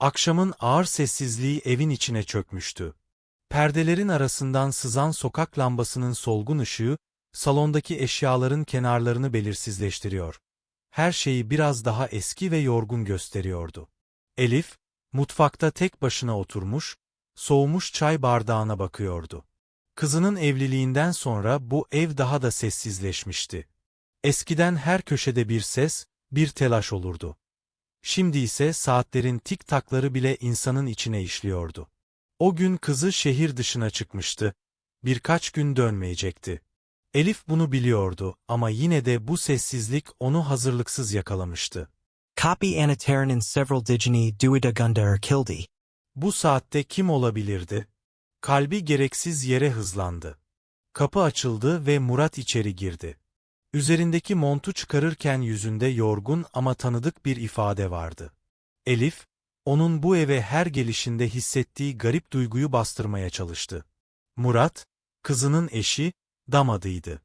Akşamın ağır sessizliği evin içine çökmüştü. Perdelerin arasından sızan sokak lambasının solgun ışığı, salondaki eşyaların kenarlarını belirsizleştiriyor. Her şeyi biraz daha eski ve yorgun gösteriyordu. Elif, mutfakta tek başına oturmuş, soğumuş çay bardağına bakıyordu. Kızının evliliğinden sonra bu ev daha da sessizleşmişti. Eskiden her köşede bir ses, bir telaş olurdu. Şimdi ise saatlerin tik takları bile insanın içine işliyordu. O gün kızı şehir dışına çıkmıştı. Birkaç gün dönmeyecekti. Elif bunu biliyordu ama yine de bu sessizlik onu hazırlıksız yakalamıştı. Copy Anna Terranin several digini duidagunda kildi. Bu saatte kim olabilirdi? Kalbi gereksiz yere hızlandı. Kapı açıldı ve Murat içeri girdi. Üzerindeki montu çıkarırken yüzünde yorgun ama tanıdık bir ifade vardı. Elif, onun bu eve her gelişinde hissettiği garip duyguyu bastırmaya çalıştı. Murat, kızının eşi, damadıydı.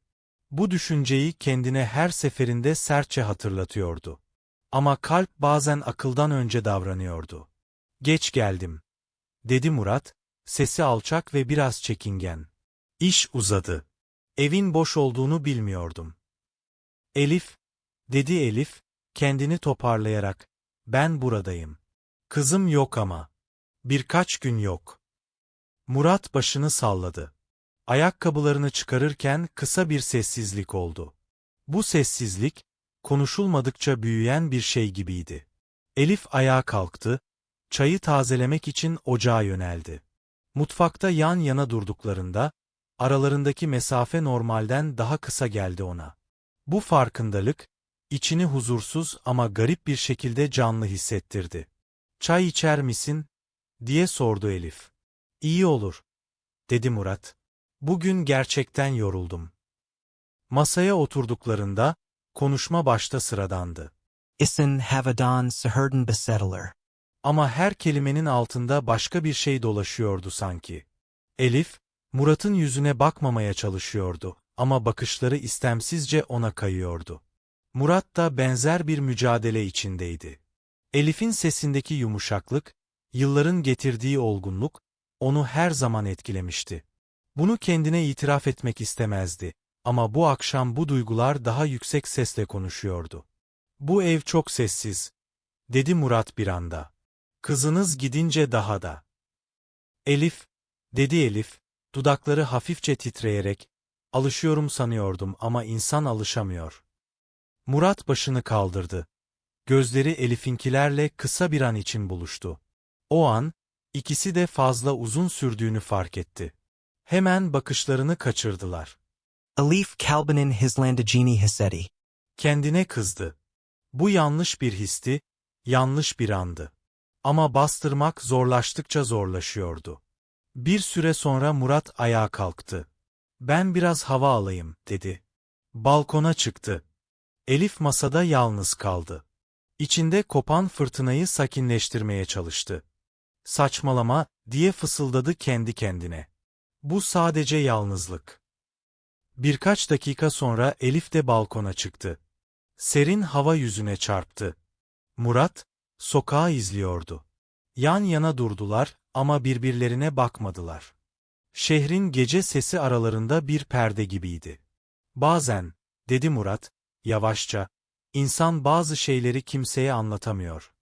Bu düşünceyi kendine her seferinde sertçe hatırlatıyordu. Ama kalp bazen akıldan önce davranıyordu. Geç geldim, dedi Murat, sesi alçak ve biraz çekingen. İş uzadı. Evin boş olduğunu bilmiyordum. Elif, dedi Elif, kendini toparlayarak, ben buradayım. Kızım yok ama. Birkaç gün yok. Murat başını salladı. Ayakkabılarını çıkarırken kısa bir sessizlik oldu. Bu sessizlik, konuşulmadıkça büyüyen bir şey gibiydi. Elif ayağa kalktı, çayı tazelemek için ocağa yöneldi. Mutfakta yan yana durduklarında, aralarındaki mesafe normalden daha kısa geldi ona. Bu farkındalık, içini huzursuz ama garip bir şekilde canlı hissettirdi. Çay içer misin? diye sordu Elif. İyi olur, dedi Murat. Bugün gerçekten yoruldum. Masaya oturduklarında, konuşma başta sıradandı. Isin havadan sahurdan besettler. Ama her kelimenin altında başka bir şey dolaşıyordu sanki. Elif, Murat'ın yüzüne bakmamaya çalışıyordu ama bakışları istemsizce ona kayıyordu. Murat da benzer bir mücadele içindeydi. Elif'in sesindeki yumuşaklık, yılların getirdiği olgunluk, onu her zaman etkilemişti. Bunu kendine itiraf etmek istemezdi ama bu akşam bu duygular daha yüksek sesle konuşuyordu. Bu ev çok sessiz, dedi Murat bir anda. Kızınız gidince daha da. Elif, dedi Elif, dudakları hafifçe titreyerek, alışıyorum sanıyordum ama insan alışamıyor. Murat başını kaldırdı. Gözleri Elif'inkilerle kısa bir an için buluştu. O an, ikisi de fazla uzun sürdüğünü fark etti. Hemen bakışlarını kaçırdılar. Elif kalbinin hislandagini hissetti. Kendine kızdı. Bu yanlış bir histi, yanlış bir andı. Ama bastırmak zorlaştıkça zorlaşıyordu. Bir süre sonra Murat ayağa kalktı. Ben biraz hava alayım, dedi. Balkona çıktı. Elif masada yalnız kaldı. İçinde kopan fırtınayı sakinleştirmeye çalıştı. Saçmalama, diye fısıldadı kendi kendine. Bu sadece yalnızlık. Birkaç dakika sonra Elif de balkona çıktı. Serin hava yüzüne çarptı. Murat, sokağı izliyordu. Yan yana durdular ama birbirlerine bakmadılar. Şehrin gece sesi aralarında bir perde gibiydi. Bazen, dedi Murat, yavaşça, insan bazı şeyleri kimseye anlatamıyor.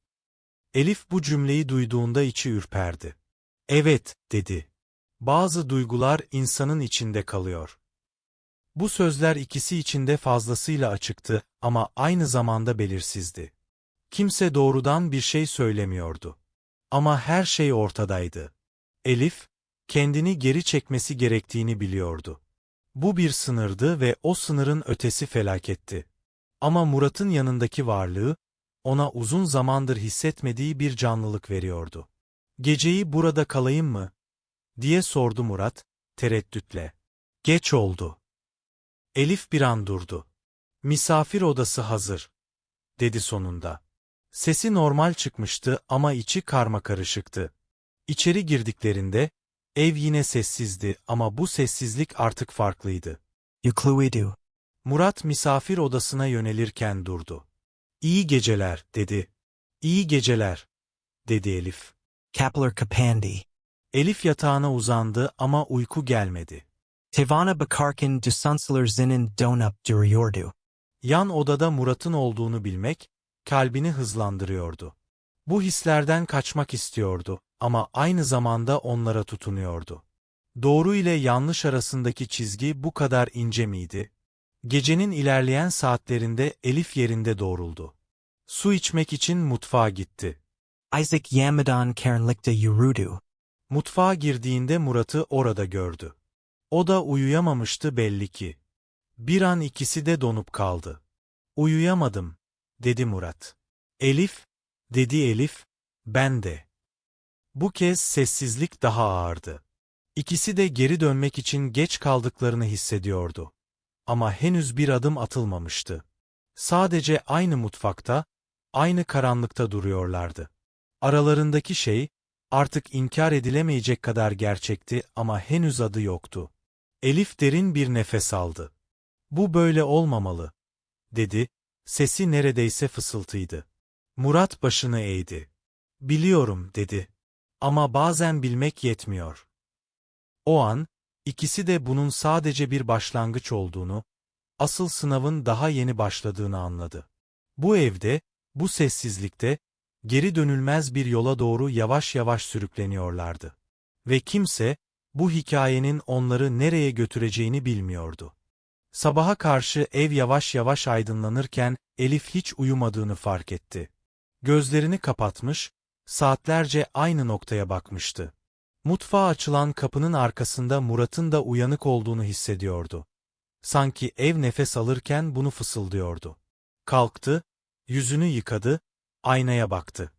Elif bu cümleyi duyduğunda içi ürperdi. Evet, dedi. Bazı duygular insanın içinde kalıyor. Bu sözler ikisi içinde fazlasıyla açıktı ama aynı zamanda belirsizdi. Kimse doğrudan bir şey söylemiyordu. Ama her şey ortadaydı. Elif, kendini geri çekmesi gerektiğini biliyordu. Bu bir sınırdı ve o sınırın ötesi felaketti. Ama Murat'ın yanındaki varlığı, ona uzun zamandır hissetmediği bir canlılık veriyordu. Geceyi burada kalayım mı? diye sordu Murat, tereddütle. Geç oldu. Elif bir an durdu. Misafir odası hazır, dedi sonunda. Sesi normal çıkmıştı ama içi karma karışıktı. İçeri girdiklerinde, ev yine sessizdi ama bu sessizlik artık farklıydı. Yukluidu. Murat misafir odasına yönelirken durdu. İyi geceler, dedi. İyi geceler. dedi Elif. Kaplar kapandi. Elif yatağına uzandı ama uyku gelmedi. Tivana bakarkin dusansalar zinin donup duruyordu. Yan odada Murat'ın olduğunu bilmek, kalbini hızlandırıyordu. Bu hislerden kaçmak istiyordu ama aynı zamanda onlara tutunuyordu. Doğru ile yanlış arasındaki çizgi bu kadar ince miydi? Gecenin ilerleyen saatlerinde Elif yerinde doğruldu. Su içmek için mutfağa gitti. Isaac Yamadan kernlikte yurudu. Mutfağa girdiğinde Murat'ı orada gördü. O da uyuyamamıştı belli ki. Bir an ikisi de donup kaldı. Uyuyamadım, dedi Murat. Elif, dedi Elif, ben de. Bu kez sessizlik daha ağırdı. İkisi de geri dönmek için geç kaldıklarını hissediyordu. Ama henüz bir adım atılmamıştı. Sadece aynı mutfakta, aynı karanlıkta duruyorlardı. Aralarındaki şey, artık inkar edilemeyecek kadar gerçekti ama henüz adı yoktu. Elif derin bir nefes aldı. Bu böyle olmamalı, dedi, sesi neredeyse fısıltıydı. Murat başını eğdi. Biliyorum, dedi. Ama bazen bilmek yetmiyor. O an, ikisi de bunun sadece bir başlangıç olduğunu, asıl sınavın daha yeni başladığını anladı. Bu evde, bu sessizlikte, geri dönülmez bir yola doğru yavaş yavaş sürükleniyorlardı. Ve kimse, bu hikayenin onları nereye götüreceğini bilmiyordu. Sabaha karşı ev yavaş yavaş aydınlanırken Elif hiç uyumadığını fark etti. Gözlerini kapatmış, saatlerce aynı noktaya bakmıştı. Mutfağa açılan kapının arkasında Murat'ın da uyanık olduğunu hissediyordu. Sanki ev nefes alırken bunu fısıldıyordu. Kalktı, yüzünü yıkadı, aynaya baktı.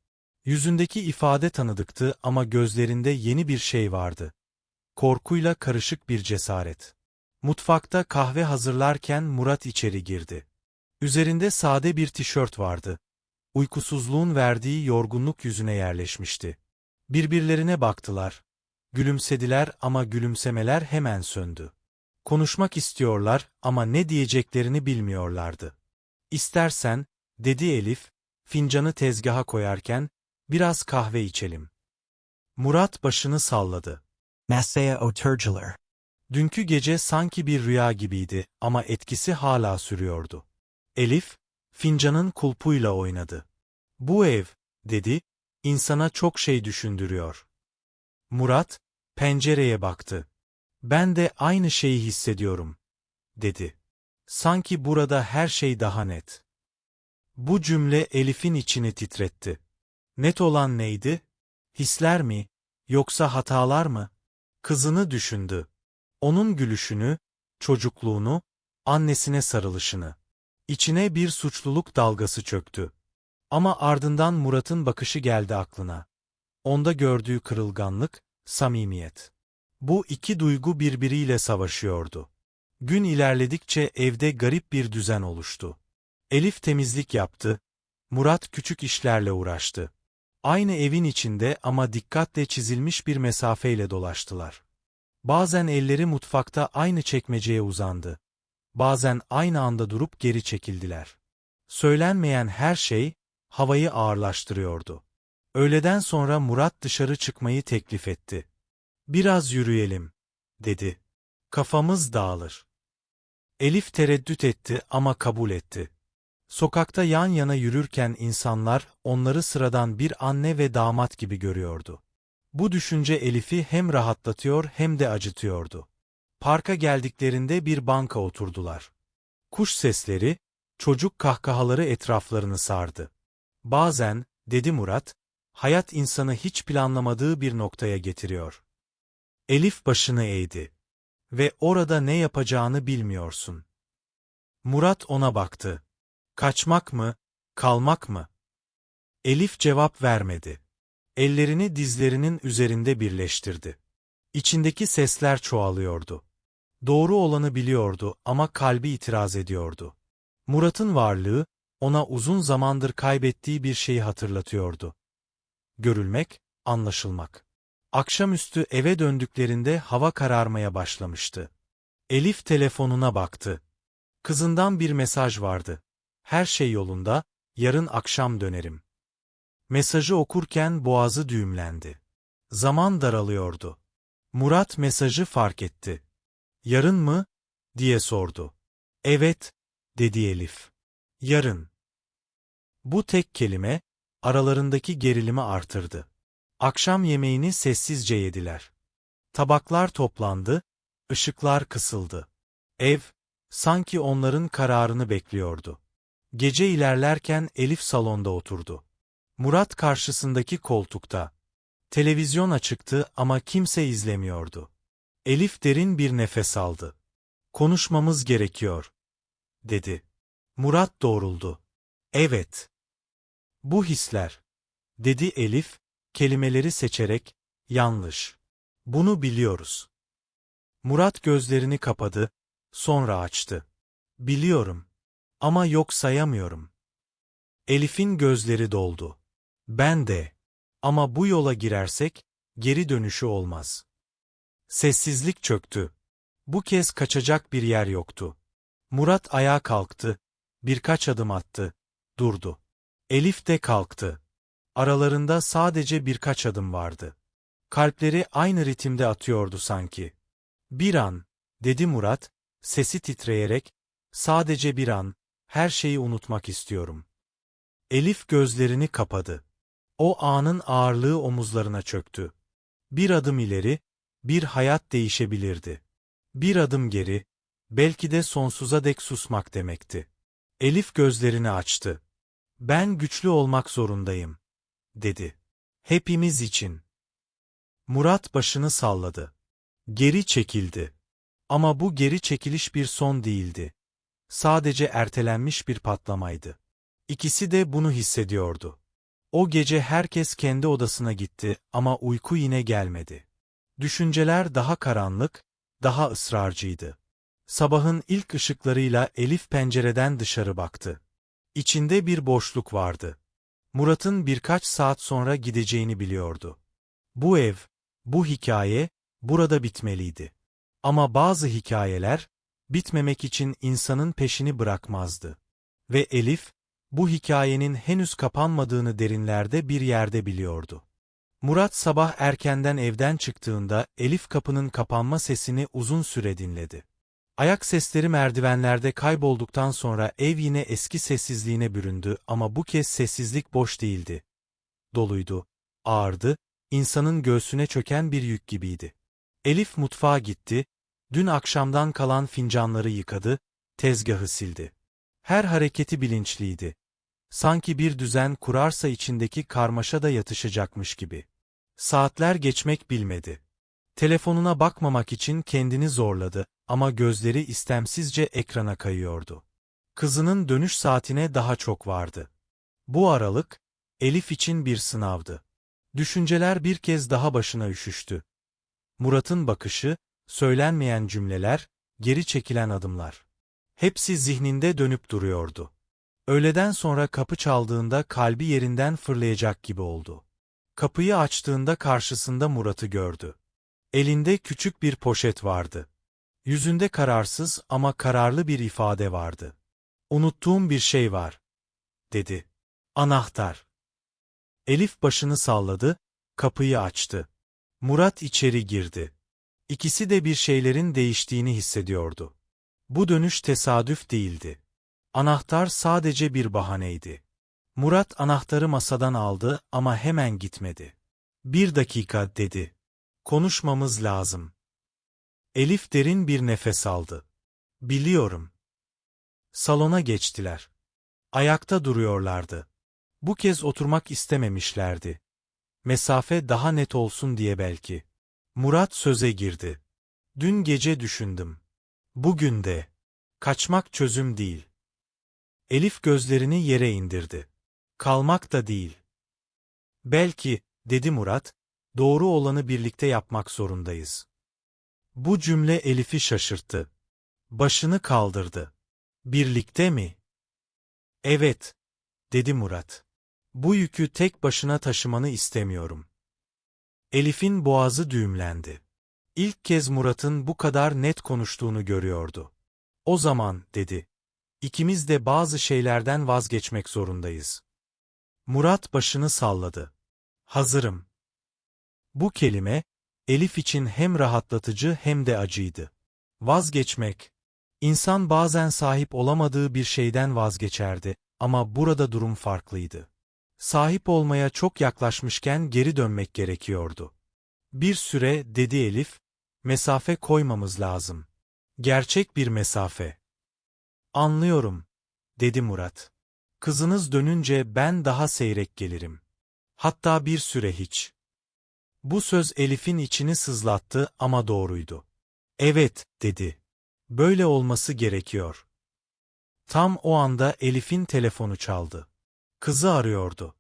Yüzündeki ifade tanıdıktı ama gözlerinde yeni bir şey vardı. Korkuyla karışık bir cesaret. Mutfakta kahve hazırlarken Murat içeri girdi. Üzerinde sade bir tişört vardı. Uykusuzluğun verdiği yorgunluk yüzüne yerleşmişti. Birbirlerine baktılar. Gülümsediler ama gülümsemeler hemen söndü. Konuşmak istiyorlar ama ne diyeceklerini bilmiyorlardı. İstersen, dedi Elif, fincanı tezgaha koyarken, biraz kahve içelim. Murat başını salladı. Masaya oturcular. Dünkü gece sanki bir rüya gibiydi ama etkisi hala sürüyordu. Elif, fincanın kulpuyla oynadı. Bu ev, dedi, insana çok şey düşündürüyor. Murat, pencereye baktı. Ben de aynı şeyi hissediyorum, dedi. Sanki burada her şey daha net. Bu cümle Elif'in içini titretti. Net olan neydi? Hisler mi, yoksa hatalar mı? Kızını düşündü. Onun gülüşünü, çocukluğunu, annesine sarılışını. İçine bir suçluluk dalgası çöktü. Ama ardından Murat'ın bakışı geldi aklına. Onda gördüğü kırılganlık, samimiyet. Bu iki duygu birbiriyle savaşıyordu. Gün ilerledikçe evde garip bir düzen oluştu. Elif temizlik yaptı, Murat küçük işlerle uğraştı. Aynı evin içinde ama dikkatle çizilmiş bir mesafeyle dolaştılar. Bazen elleri mutfakta aynı çekmeceye uzandı. Bazen aynı anda durup geri çekildiler. Söylenmeyen her şey, havayı ağırlaştırıyordu. Öğleden sonra Murat dışarı çıkmayı teklif etti. Biraz yürüyelim, dedi. Kafamız dağılır. Elif tereddüt etti ama kabul etti. Sokakta yan yana yürürken insanlar onları sıradan bir anne ve damat gibi görüyordu. Bu düşünce Elif'i hem rahatlatıyor hem de acıtıyordu. Parka geldiklerinde bir banka oturdular. Kuş sesleri, çocuk kahkahaları etraflarını sardı. Bazen, dedi Murat, hayat insanı hiç planlamadığı bir noktaya getiriyor. Elif başını eğdi. Ve orada ne yapacağını bilmiyorsun. Murat ona baktı. Kaçmak mı, kalmak mı? Elif cevap vermedi. Ellerini dizlerinin üzerinde birleştirdi. İçindeki sesler çoğalıyordu. Doğru olanı biliyordu ama kalbi itiraz ediyordu. Murat'ın varlığı, ona uzun zamandır kaybettiği bir şeyi hatırlatıyordu. Görülmek, anlaşılmak. Akşamüstü eve döndüklerinde hava kararmaya başlamıştı. Elif telefonuna baktı. Kızından bir mesaj vardı. Her şey yolunda, yarın akşam dönerim. Mesajı okurken boğazı düğümlendi. Zaman daralıyordu. Murat mesajı fark etti. Yarın mı? diye sordu. Evet, dedi Elif. Yarın. Bu tek kelime, aralarındaki gerilimi artırdı. Akşam yemeğini sessizce yediler. Tabaklar toplandı, ışıklar kısıldı. Ev, sanki onların kararını bekliyordu. Gece ilerlerken Elif salonda oturdu. Murat karşısındaki koltukta. Televizyon açıktı ama kimse izlemiyordu. Elif derin bir nefes aldı. Konuşmamız gerekiyor, dedi. Murat doğruldu. Evet. Bu hisler, dedi Elif, kelimeleri seçerek, yanlış. Bunu biliyoruz. Murat gözlerini kapadı, sonra açtı. Biliyorum. Ama yok sayamıyorum. Elif'in gözleri doldu. Ben de. Ama bu yola girersek, geri dönüşü olmaz. Sessizlik çöktü. Bu kez kaçacak bir yer yoktu. Murat ayağa kalktı, birkaç adım attı, durdu. Elif de kalktı. Aralarında sadece birkaç adım vardı. Kalpleri aynı ritimde atıyordu sanki. Bir an, dedi Murat, sesi titreyerek, sadece bir an, her şeyi unutmak istiyorum. Elif gözlerini kapadı. O anın ağırlığı omuzlarına çöktü. Bir adım ileri, bir hayat değişebilirdi. Bir adım geri, belki de sonsuza dek susmak demekti. Elif gözlerini açtı. Ben güçlü olmak zorundayım, dedi. Hepimiz için. Murat başını salladı. Geri çekildi. Ama bu geri çekiliş bir son değildi. Sadece ertelenmiş bir patlamaydı. İkisi de bunu hissediyordu. O gece herkes kendi odasına gitti ama uyku yine gelmedi. Düşünceler daha karanlık, daha ısrarcıydı. Sabahın ilk ışıklarıyla Elif pencereden dışarı baktı. İçinde bir boşluk vardı. Murat'ın birkaç saat sonra gideceğini biliyordu. Bu ev, bu hikaye, burada bitmeliydi. Ama bazı hikayeler, bitmemek için insanın peşini bırakmazdı. Ve Elif, bu hikayenin henüz kapanmadığını derinlerde bir yerde biliyordu. Murat sabah erkenden evden çıktığında Elif kapının kapanma sesini uzun süre dinledi. Ayak sesleri merdivenlerde kaybolduktan sonra ev yine eski sessizliğine büründü ama bu kez sessizlik boş değildi. Doluydu, ağırdı, insanın göğsüne çöken bir yük gibiydi. Elif mutfağa gitti, dün akşamdan kalan fincanları yıkadı, tezgahı sildi. Her hareketi bilinçliydi. Sanki bir düzen kurarsa içindeki karmaşa da yatışacakmış gibi. Saatler geçmek bilmedi. Telefonuna bakmamak için kendini zorladı ama gözleri istemsizce ekrana kayıyordu. Kızının dönüş saatine daha çok vardı. Bu aralık, Elif için bir sınavdı. Düşünceler bir kez daha başına üşüştü. Murat'ın bakışı, söylenmeyen cümleler, geri çekilen adımlar. Hepsi zihninde dönüp duruyordu. Öğleden sonra kapı çaldığında kalbi yerinden fırlayacak gibi oldu. Kapıyı açtığında karşısında Murat'ı gördü. Elinde küçük bir poşet vardı. Yüzünde kararsız ama kararlı bir ifade vardı. Unuttuğum bir şey var, dedi. Anahtar. Elif başını salladı, kapıyı açtı. Murat içeri girdi. İkisi de bir şeylerin değiştiğini hissediyordu. Bu dönüş tesadüf değildi. Anahtar sadece bir bahaneydi. Murat anahtarı masadan aldı ama hemen gitmedi. Bir dakika dedi. Konuşmamız lazım. Elif derin bir nefes aldı. Biliyorum. Salona geçtiler. Ayakta duruyorlardı. Bu kez oturmak istememişlerdi. Mesafe daha net olsun diye belki. Murat söze girdi. Dün gece düşündüm. Bugün de. Kaçmak çözüm değil. Elif gözlerini yere indirdi. Kalmak da değil. Belki, dedi Murat, doğru olanı birlikte yapmak zorundayız. Bu cümle Elif'i şaşırttı. Başını kaldırdı. Birlikte mi? Evet, dedi Murat. Bu yükü tek başına taşımanı istemiyorum. Elif'in boğazı düğümlendi. İlk kez Murat'ın bu kadar net konuştuğunu görüyordu. O zaman, dedi, ikimiz de bazı şeylerden vazgeçmek zorundayız. Murat başını salladı. Hazırım. Bu kelime, Elif için hem rahatlatıcı hem de acıydı. Vazgeçmek. İnsan bazen sahip olamadığı bir şeyden vazgeçerdi ama burada durum farklıydı. Sahip olmaya çok yaklaşmışken geri dönmek gerekiyordu. Bir süre, dedi Elif, mesafe koymamız lazım. Gerçek bir mesafe. Anlıyorum, dedi Murat. Kızınız dönünce ben daha seyrek gelirim. Hatta bir süre hiç. Bu söz Elif'in içini sızlattı ama doğruydu. Evet, dedi. Böyle olması gerekiyor. Tam o anda Elif'in telefonu çaldı. Kızı arıyordu.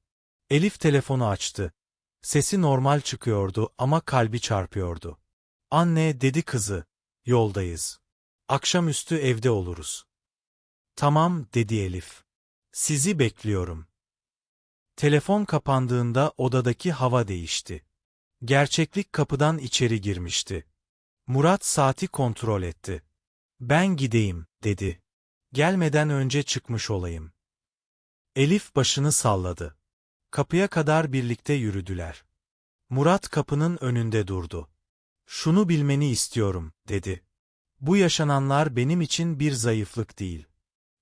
Elif telefonu açtı. Sesi normal çıkıyordu ama kalbi çarpıyordu. Anne, dedi kızı. Yoldayız. Akşamüstü evde oluruz. Tamam, dedi Elif. Sizi bekliyorum. Telefon kapandığında odadaki hava değişti. Gerçeklik kapıdan içeri girmişti. Murat saati kontrol etti. Ben gideyim, dedi. Gelmeden önce çıkmış olayım. Elif başını salladı. Kapıya kadar birlikte yürüdüler. Murat kapının önünde durdu. Şunu bilmeni istiyorum, dedi. Bu yaşananlar benim için bir zayıflık değil.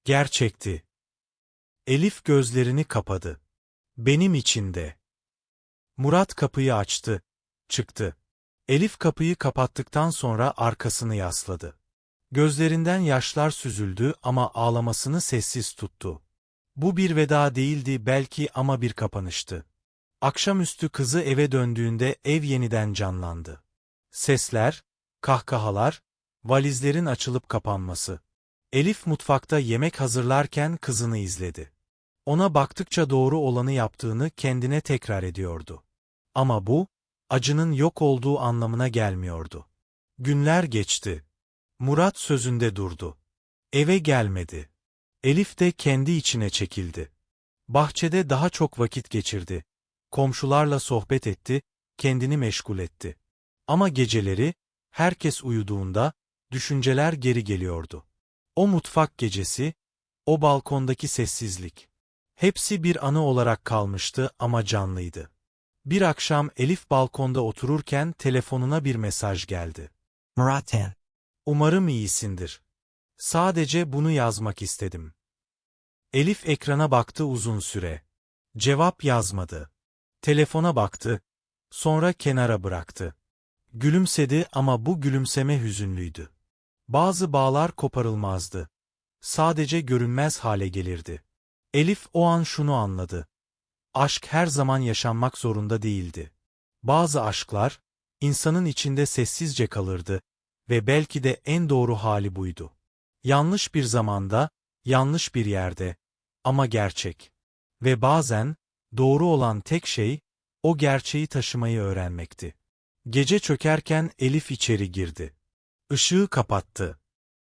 Gerçekti. Elif gözlerini kapadı. Benim için de. Murat kapıyı açtı. Çıktı. Elif kapıyı kapattıktan sonra arkasını yasladı. Gözlerinden yaşlar süzüldü ama ağlamasını sessiz tuttu. Bu bir veda değildi belki ama bir kapanıştı. Akşamüstü kızı eve döndüğünde ev yeniden canlandı. Sesler, kahkahalar, valizlerin açılıp kapanması. Elif mutfakta yemek hazırlarken kızını izledi. Ona baktıkça doğru olanı yaptığını kendine tekrar ediyordu. Ama bu, acının yok olduğu anlamına gelmiyordu. Günler geçti. Murat sözünde durdu. Eve gelmedi. Elif de kendi içine çekildi. Bahçede daha çok vakit geçirdi. Komşularla sohbet etti, kendini meşgul etti. Ama geceleri, herkes uyuduğunda, düşünceler geri geliyordu. O mutfak gecesi, o balkondaki sessizlik. Hepsi bir anı olarak kalmıştı ama canlıydı. Bir akşam Elif balkonda otururken telefonuna bir mesaj geldi. Muratan. Umarım iyisindir. Sadece bunu yazmak istedim. Elif ekrana baktı uzun süre. Cevap yazmadı. Telefona baktı. Sonra kenara bıraktı. Gülümsedi ama bu gülümseme hüzünlüydü. Bazı bağlar koparılmazdı. Sadece görünmez hale gelirdi. Elif o an şunu anladı. Aşk her zaman yaşanmak zorunda değildi. Bazı aşklar, insanın içinde sessizce kalırdı ve belki de en doğru hali buydu. Yanlış bir zamanda, yanlış bir yerde ama gerçek. Ve bazen, doğru olan tek şey, o gerçeği taşımayı öğrenmekti. Gece çökerken Elif içeri girdi. Işığı kapattı.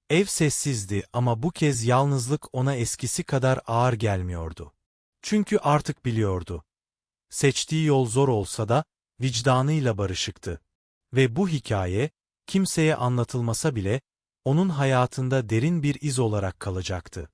Ev sessizdi ama bu kez yalnızlık ona eskisi kadar ağır gelmiyordu. Çünkü artık biliyordu. Seçtiği yol zor olsa da, vicdanıyla barışıktı. Ve bu hikaye, kimseye anlatılmasa bile, onun hayatında derin bir iz olarak kalacaktı.